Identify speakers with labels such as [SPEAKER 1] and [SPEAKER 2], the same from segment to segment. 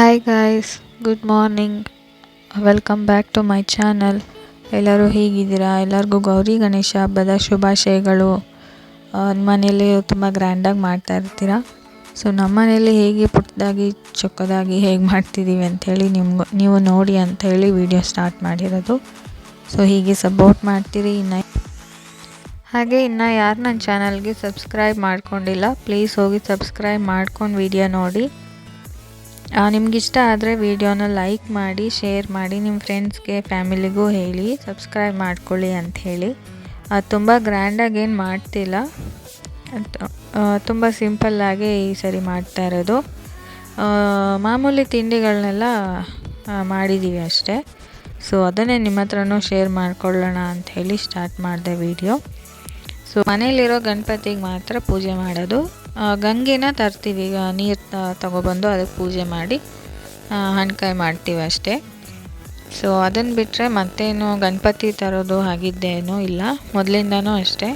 [SPEAKER 1] Hi guys good morning welcome back to my channel ಎಲ್ಲರೂ ಹೀಗಿದ್ದೀರಾ? ಎಲ್ಲರಿಗೂ ಗೌರಿ ಗಣೇಶ ಹಬ್ಬದ ಶುಭಾಶಯಗಳು. ಮನೆಯಲ್ಲಿ ತುಂಬ ಗ್ರ್ಯಾಂಡಾಗಿ ಮಾಡ್ತಾ ಇರ್ತೀರಾ? ಸೊ ನಮ್ಮ ಮನೆಯಲ್ಲಿ ಹೇಗೆ ಪುಟ್ಟದಾಗಿ ಚೊಕ್ಕದಾಗಿ ಹೇಗೆ ಮಾಡ್ತಿದ್ದೀವಿ ಅಂಥೇಳಿ ನಿಮ್ಗೆ, ನೀವು ನೋಡಿ ಅಂಥೇಳಿ ವಿಡಿಯೋ ಸ್ಟಾರ್ಟ್ ಮಾಡಿರೋದು. ಸೊ ಹೀಗೆ ಸಪೋರ್ಟ್ ಮಾಡ್ತೀರಿ ಇನ್ನು. ಹಾಗೆ ಇನ್ನು ಯಾರು ನನ್ನ ಚಾನಲ್ಗೆ ಸಬ್ಸ್ಕ್ರೈಬ್ ಮಾಡ್ಕೊಂಡಿಲ್ಲ ಪ್ಲೀಸ್ ಹೋಗಿ ಸಬ್ಸ್ಕ್ರೈಬ್ ಮಾಡ್ಕೊಂಡು ವಿಡಿಯೋ ನೋಡಿ. ನಿಮ್ಗೆ ಇಷ್ಟ ಆದರೆ ವಿಡಿಯೋನ ಲೈಕ್ ಮಾಡಿ, ಶೇರ್ ಮಾಡಿ ನಿಮ್ಮ ಫ್ರೆಂಡ್ಸ್ಗೆ, ಫ್ಯಾಮಿಲಿಗೂ ಹೇಳಿ, ಸಬ್ಸ್ಕ್ರೈಬ್ ಮಾಡ್ಕೊಳ್ಳಿ ಅಂತ ಹೇಳಿ. ತುಂಬ ಗ್ರ್ಯಾಂಡಾಗಿ ಏನು ಮಾಡ್ತಿಲ್ಲ. ತುಂಬ ಸಿಂಪಲ್ಲಾಗಿ ಈ ಸರಿ ಮಾಡ್ತಾ ಇರೋದು. ಮಾಮೂಲಿ ತಿಂಡಿಗಳನ್ನೆಲ್ಲ ಮಾಡಿದ್ದೀವಿ ಅಷ್ಟೇ. ಸೊ, ಅದನ್ನೇ ನಿಮ್ಮ ಹತ್ರನೂ ಶೇರ್ ಮಾಡ್ಕೊಳ್ಳೋಣ ಅಂತ ಹೇಳಿ ಸ್ಟಾರ್ಟ್ ಮಾಡಿದೆ ವಿಡಿಯೋ. ಸೊ, ಮನೇಲಿರೋ ಗಣಪತಿಗೆ ಮಾತ್ರ ಪೂಜೆ ಮಾಡೋದು. ಗಂಗೆನ ತರ್ತೀವಿ. ನೀರು ತಗೊಬಂದು ಅದಕ್ಕೆ ಪೂಜೆ ಮಾಡಿ ಹಣ್ಕಾಯಿ ಮಾಡ್ತೀವಿ ಅಷ್ಟೇ. ಸೊ ಅದನ್ನು ಬಿಟ್ಟರೆ ಮತ್ತೇನು ಗಣಪತಿ ತರೋದು ಹಾಗಿದ್ದೇನೂ ಇಲ್ಲ. ಮೊದಲಿಂದನೂ ಅಷ್ಟೇ.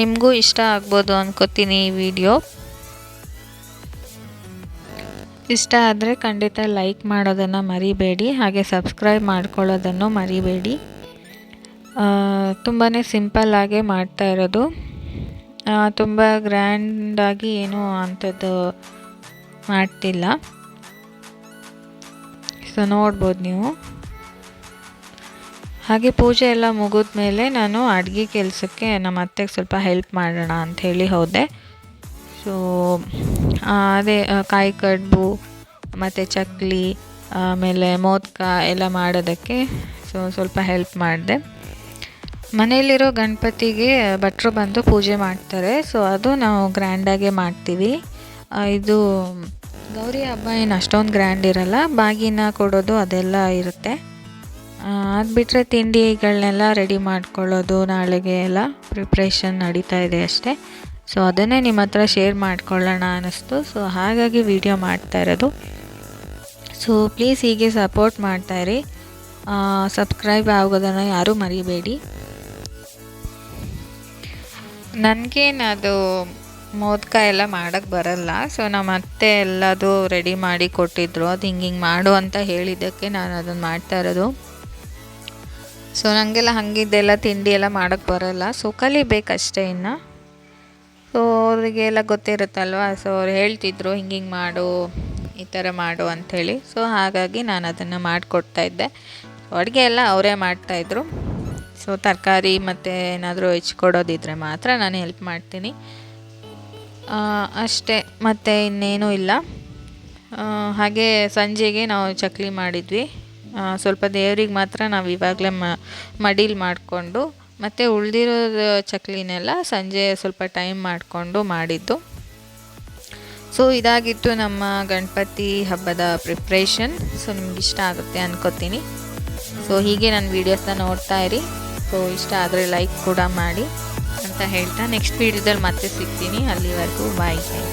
[SPEAKER 1] ನಿಮಗೂ ಇಷ್ಟ ಆಗ್ಬೋದು ಅಂದ್ಕೋತೀನಿ ಈ ವಿಡಿಯೋ. ಇಷ್ಟ ಆದರೆ ಖಂಡಿತ ಲೈಕ್ ಮಾಡೋದನ್ನು ಮರಿಬೇಡಿ. ಹಾಗೆ ಸಬ್ಸ್ಕ್ರೈಬ್ ಮಾಡ್ಕೊಳ್ಳೋದನ್ನು ಮರಿಬೇಡಿ. ತುಂಬಾ ಸಿಂಪಲ್ಲಾಗೆ ಮಾಡ್ತಾ ಇರೋದು. ತುಂಬ ಗ್ರ್ಯಾಂಡಾಗಿ ಏನೂ ಅಂಥದ್ದು ಮಾಡ್ತಿಲ್ಲ. ಸೊ ನೋಡ್ಬೋದು ನೀವು. ಹಾಗೆ ಪೂಜೆ ಎಲ್ಲ ಮುಗಿದ ಮೇಲೆ ನಾನು ಅಡುಗೆ ಕೆಲಸಕ್ಕೆ ನಮ್ಮ ಅತ್ತೆಗೆ ಸ್ವಲ್ಪ ಹೆಲ್ಪ್ ಮಾಡೋಣ ಅಂಥೇಳಿ ಹೋದೆ. ಸೊ ಅದೇ ಕಾಯಿ ಕಡುಬು, ಮತ್ತು ಚಕ್ಲಿ, ಆಮೇಲೆ ಮೋದಕ ಎಲ್ಲ ಮಾಡೋದಕ್ಕೆ ಸೊ ಸ್ವಲ್ಪ ಹೆಲ್ಪ್ ಮಾಡಿದೆ. ಮನೆಯಲ್ಲಿರೋ ಗಣಪತಿಗೆ ಭಟ್ರು ಬಂದು ಪೂಜೆ ಮಾಡ್ತಾರೆ. ಸೊ ಅದು ನಾವು ಗ್ರ್ಯಾಂಡಾಗೆ ಮಾಡ್ತೀವಿ. ಇದು ಗೌರಿ ಹಬ್ಬ ಏನು ಅಷ್ಟೊಂದು ಗ್ರ್ಯಾಂಡ್ ಇರಲ್ಲ. ಬಾಗಿನ ಕೊಡೋದು ಅದೆಲ್ಲ ಇರುತ್ತೆ. ಅದು ಬಿಟ್ಟರೆ ತಿಂಡಿಗಳನ್ನೆಲ್ಲ ರೆಡಿ ಮಾಡ್ಕೊಳ್ಳೋದು ನಾಳೆಗೆ ಎಲ್ಲ ಪ್ರಿಪ್ರೇಷನ್ ನಡೀತಾ ಇದೆ ಅಷ್ಟೇ. ಸೊ ಅದನ್ನೇ ನಿಮ್ಮ ಹತ್ರ ಶೇರ್ ಮಾಡ್ಕೊಳ್ಳೋಣ ಅನ್ನಿಸ್ತು. ಸೊ ಹಾಗಾಗಿ ವಿಡಿಯೋ ಮಾಡ್ತಾ ಇರೋದು. ಸೊ ಪ್ಲೀಸ್ ಹೀಗೆ ಸಪೋರ್ಟ್ ಮಾಡ್ತಾಯಿರಿ ಸಬ್ಸ್ಕ್ರೈಬ್ ಆಗೋದನ್ನು ಯಾರೂ ಮರಿಬೇಡಿ. ನನಗೇನು ಅದು ಮೋದಕ ಎಲ್ಲ ಮಾಡೋಕ್ಕೆ ಬರಲ್ಲ. ಸೊ ನಮ್ಮ ಅತ್ತೆ ಎಲ್ಲದೂ ರೆಡಿ ಮಾಡಿ ಕೊಟ್ಟಿದ್ರು. ಅದು ಹಿಂಗೆ ಹಿಂಗೆ ಮಾಡು ಅಂತ ಹೇಳಿದ್ದಕ್ಕೆ ನಾನು ಅದನ್ನು ಮಾಡ್ತಾ ಇರೋದು. ಸೊ ನನಗೆಲ್ಲ ಹಂಗಿದ್ದೆಲ್ಲ ತಿಂಡಿ ಎಲ್ಲ ಮಾಡೋಕ್ಕೆ ಬರಲ್ಲ. ಸೊ ಕಲಿಬೇಕಷ್ಟೇ ಇನ್ನು. ಸೊ ಅವರಿಗೆಲ್ಲ ಗೊತ್ತಿರುತ್ತಲ್ವ? ಸೊ ಅವ್ರು ಹೇಳ್ತಿದ್ರು, ಹಿಂಗೆ ಹಿಂಗೆ ಮಾಡು, ಈ ಥರ ಮಾಡು ಅಂಥೇಳಿ ಸೊ ಹಾಗಾಗಿ ನಾನು ಅದನ್ನು ಮಾಡಿಕೊಡ್ತಾ ಇದ್ದೆ. ಅಡುಗೆ ಎಲ್ಲ ಅವರೇ ಮಾಡ್ತಾಯಿದ್ರು ಸೊ ತರಕಾರಿ ಮತ್ತು ಏನಾದರೂ ಹೆಚ್ಕೊಡೋದಿದ್ರೆ ಮಾತ್ರ ನಾನು ಹೆಲ್ಪ್ ಮಾಡ್ತೀನಿ. ಅಷ್ಟೇ. ಮತ್ತು ಇನ್ನೇನೂ ಇಲ್ಲ. ಹಾಗೆ ಸಂಜೆಗೆ ನಾವು ಚಕ್ಲಿ ಮಾಡಿದ್ವಿ. ಸ್ವಲ್ಪ ದೇವ್ರಿಗೆ ಮಾತ್ರ ನಾವು ಇವಾಗಲೇ ಮಡೀಲಿ ಮಾಡಿಕೊಂಡು, ಮತ್ತು ಉಳಿದಿರೋ ಚಕ್ಲಿನೆಲ್ಲ ಸಂಜೆ ಸ್ವಲ್ಪ ಟೈಮ್ ಮಾಡಿಕೊಂಡು ಮಾಡಿದ್ದು. ಸೊ ಇದಾಗಿತ್ತು ನಮ್ಮ ಗಣಪತಿ ಹಬ್ಬದ ಪ್ರಿಪ್ರೇಷನ್ ಸೊ ನಿಮ್ಗೆ ಇಷ್ಟ ಆಗುತ್ತೆ ಅನ್ಕೋತೀನಿ. ಸೊ ಹೀಗೆ ನನ್ನ ವೀಡಿಯೋಸ್ನ ನೋಡ್ತಾ ಇರಿ. ಸೊ ಇಷ್ಟ ಆದರೆ ಲೈಕ್ ಕೂಡ ಮಾಡಿ ಅಂತ ಹೇಳ್ತಾ ನೆಕ್ಸ್ಟ್ ವೀಡಿಯೋದಲ್ಲಿ ಮತ್ತೆ ಸಿಗ್ತೀನಿ. ಅಲ್ಲಿವರೆಗೂ ಬಾಯ್ ಬಾಯ್